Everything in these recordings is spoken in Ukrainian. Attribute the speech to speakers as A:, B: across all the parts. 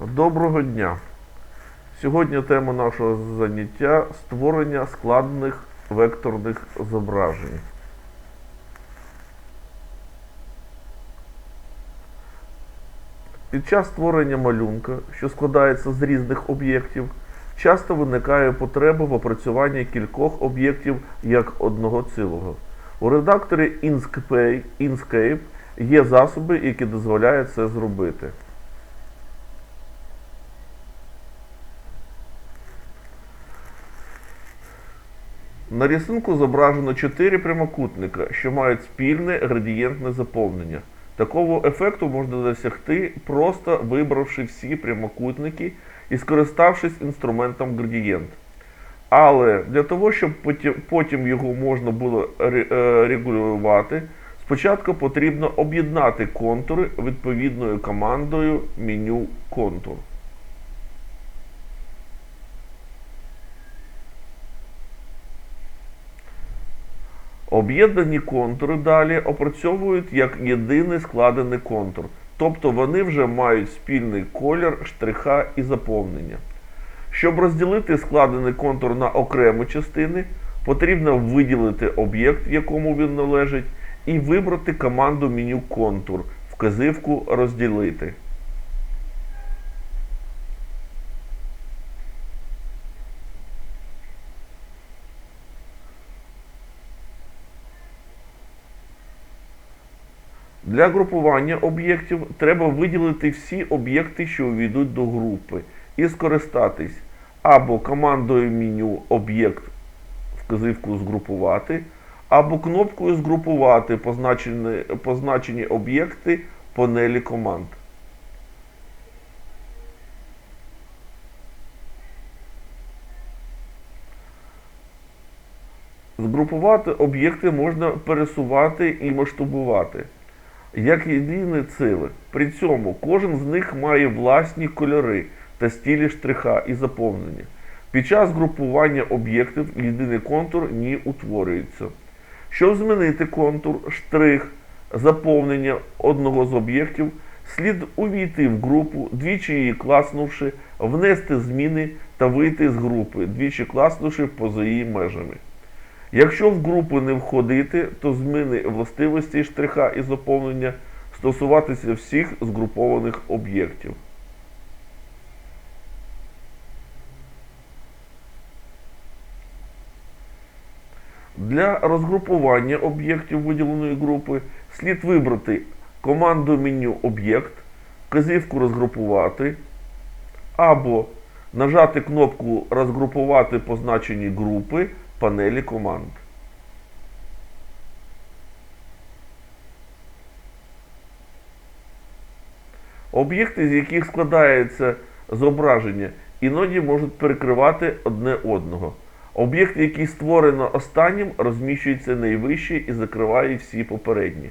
A: Доброго дня! Сьогодні тема нашого заняття створення складних векторних зображень. Під час створення малюнка, що складається з різних об'єктів, часто виникає потреба в опрацюванні кількох об'єктів як одного цілого. У редакторі Inkscape, є засоби, які дозволяють це зробити. На рисунку зображено чотири прямокутника, що мають спільне градієнтне заповнення. Такого ефекту можна досягти, просто вибравши всі прямокутники і скориставшись інструментом градієнт. Але для того, щоб потім, потім його можна було е, регулювати, спочатку потрібно об'єднати контури відповідною командою меню контур. Об'єднані контури далі опрацьовують як єдиний складений контур, тобто вони вже мають спільний колір, штриха і заповнення. Щоб розділити складений контур на окремі частини, потрібно виділити об'єкт, якому він належить, і вибрати команду меню контур, вказівку розділити. Для групування об'єктів треба виділити всі об'єкти, що увійдуть до групи, і скористатись або командою меню об'єкт вказівку згрупувати, або кнопкою згрупувати позначені, позначені об'єкти панелі команд. Згрупувати об'єкти можна пересувати і масштабувати як єдине ціле. При цьому кожен з них має власні кольори та стілі штриха і заповнення. Під час групування об'єктів єдиний контур не утворюється. Щоб змінити контур, штрих, заповнення одного з об'єктів, слід увійти в групу, двічі її класнувши, внести зміни та вийти з групи, двічі класнувши поза її межами. Якщо в групу не входити, то зміни властивостей штриха і заповнення стосуватися всіх згрупованих об'єктів. Для розгрупування об'єктів виділеної групи слід вибрати команду меню Об'єкт, вказівку розгрупувати або нажати кнопку Розгрупувати позначені групи панелі команд. Об'єкти, з яких складається зображення, іноді можуть перекривати одне одного. Об'єкт, який створено останнім, розміщується найвище і закриває всі попередні.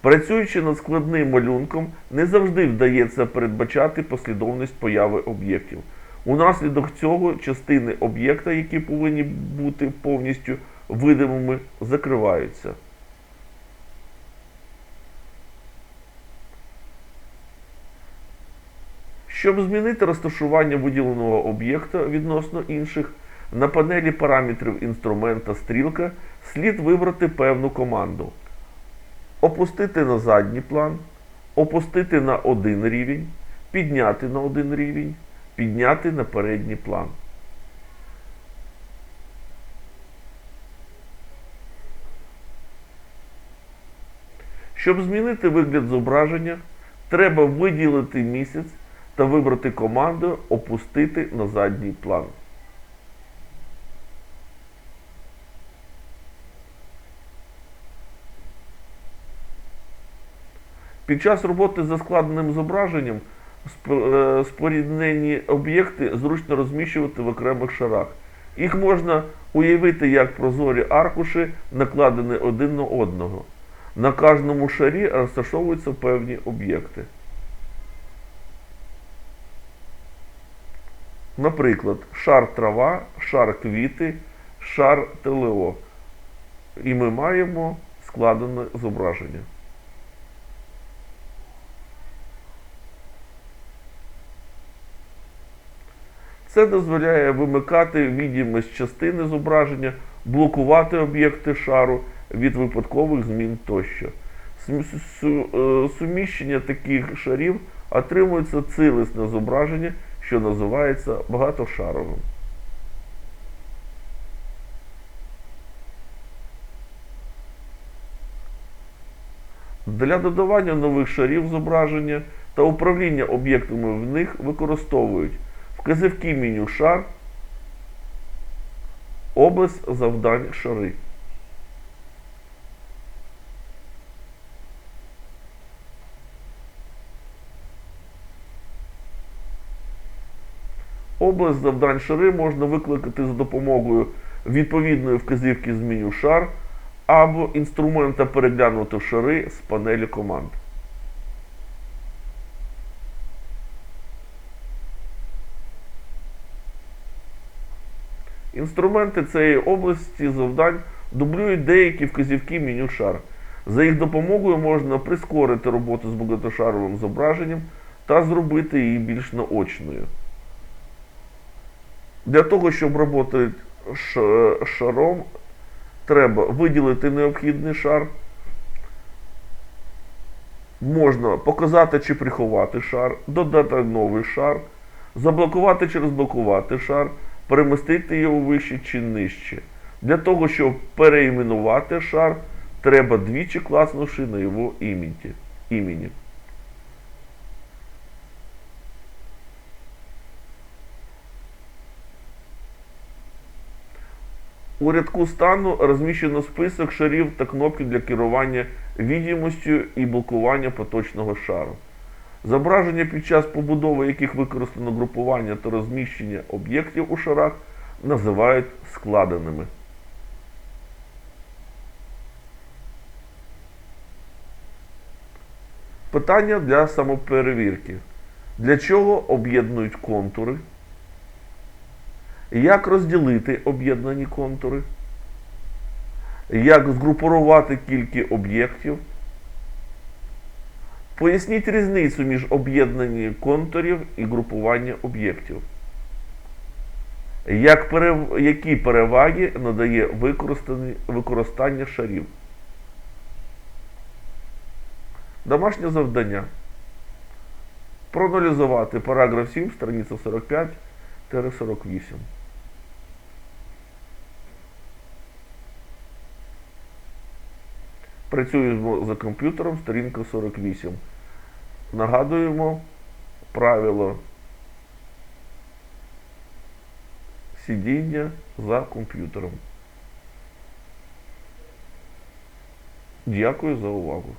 A: Працюючи над складним малюнком, не завжди вдається передбачати послідовність появи об'єктів. Унаслідок цього частини об'єкта, які повинні бути повністю видимими, закриваються. Щоб змінити розташування виділеного об'єкта відносно інших, на панелі параметрів інструмента стрілка слід вибрати певну команду. Опустити на задній план, опустити на один рівень, підняти на один рівень, підняти на передній план. Щоб змінити вигляд зображення, треба виділити місяць та вибрати команду Опустити на задній план. Під час роботи за складеним зображенням споріднені об'єкти зручно розміщувати в окремих шарах. Їх можна уявити як прозорі аркуші, накладені один на одного. На кожному шарі розташовуються певні об'єкти. Наприклад, шар трава, шар квіти, шар ТЛО. І ми маємо складене зображення. Це дозволяє вимикати відомість частини зображення, блокувати об'єкти шару від випадкових змін тощо. Е, Суміщення таких шарів отримується цілісне зображення, що називається багатошаровим. Для додавання нових шарів зображення та управління об'єктами в них використовують вказівки меню шар, область завдань шари. Область завдань шари можна викликати за допомогою відповідної вказівки з меню шар або інструмента переглянути шари з панелі команд. Інструменти цієї області завдань дублюють деякі вказівки меню шар. За їх допомогою можна прискорити роботу з багатошаровим зображенням та зробити її більш наочною. Для того, щоб роботи шаром, треба виділити необхідний шар. Можна показати чи приховати шар, додати новий шар, заблокувати чи розблокувати шар, перемістити його вище чи нижче. Для того, щоб переіменувати шар, треба двічі класнувши на його імені. У рядку стану розміщено список шарів та кнопки для керування відомістю і блокування поточного шару. Зображення під час побудови яких використано групування та розміщення об'єктів у шарах називають складеними. Питання для самоперевірки. Для чого об'єднують контури? Як розділити об'єднані контури? Як згрупувати кількість об'єктів? Поясніть різницю між об'єднанням контурів і групування об'єктів. Як перев... Які переваги надає використані- використання шарів? Домашнє завдання. Проаналізувати параграф 7, страниця 45-48. Працюємо за комп'ютером, сторінка 48. Нагадуємо правило сидіння за комп'ютером. Дякую за увагу.